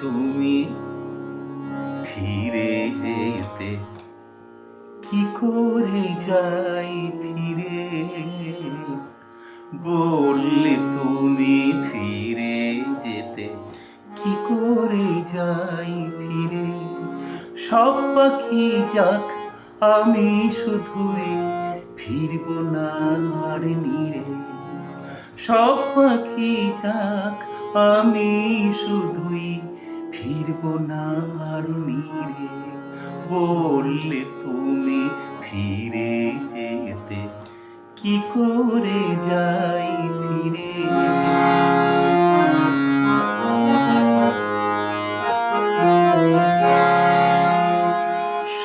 তুমি ফিরে যেতে। কি করে যাই ফিরে? বললে তুমি ফিরে যেতে। কি করে যাই ফিরে? সব পাখি যাক, আমি শুধুই ফিরব না আর নিরে সব পাখি যাক, আমি শুধুই ফিরব না আর নিরে। বললে তুমি ফিরে যেতে। কি করে যাই ফিরে?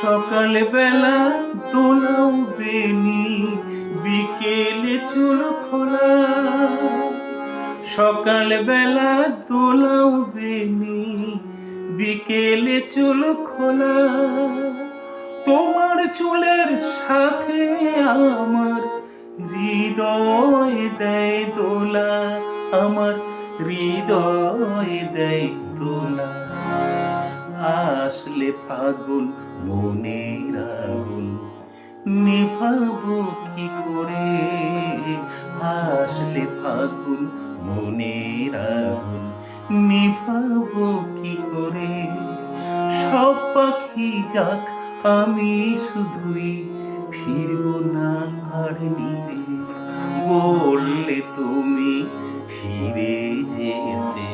সকালবেলা দোলাও বেনি বিকেলে চুল খোলা। সকালবেলা দোলাও বেনি বিকেলে চুল খোলা, তোমার চুলের সাথে আমার হৃদয় দেয় দোলা, আমার হৃদয় দেয় দোলা। আসলে ফাগুন মনের আগুন, নিভাবো কি করে? আসলে ফাগুন মনের আগুন। নিভাবো কি করে? সব পাখি যাক, আমি শুধুই ফিরবো না আর নিরে বললে তুমি ফিরে যেতে,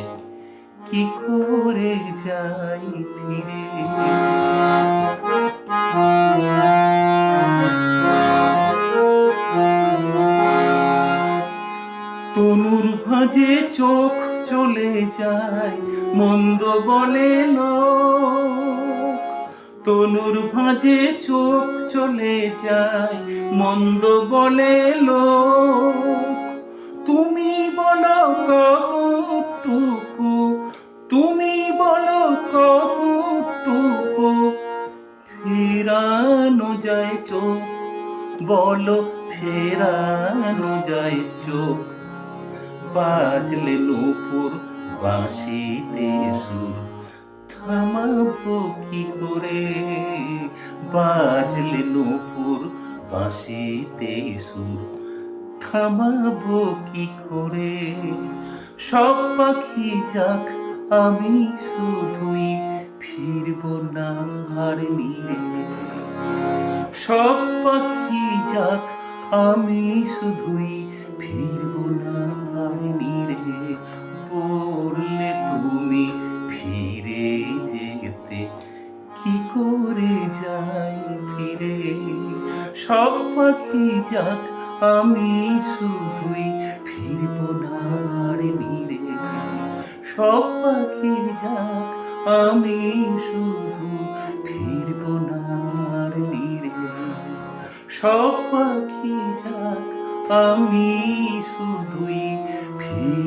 কি করে যাই ফিরে? তনুর ভাঁজে চোখ চলে যায়, মন্দ বলে লোক। তনুর ভাঁজে চোখ চলে যায়, মন্দ বলে লোক। তুমি বলো কতটুকু, তুমি বলো কতটুকু। ফেরানো যায় চোখ, বলো ফেরানো যায় চোখ। বাজলে নূপুর বাঁশিতে সুর। থামাবো কি করে বাজলে নূপুর বাঁশিতে সুর। থামাবো কি করে সব পাখি যাক, আমি শুধুই ফিরব না আর নিরে সব পাখি যাক, আমি শুধুই ফিরব না সব পাখি যাক, আমি শুধুই ফিরব না আর নিরে। সব পাখি যাক, আমি শুধু ফিরব না আর নিরে। সব পাখি যাক, আমি শুধুই ফিরব না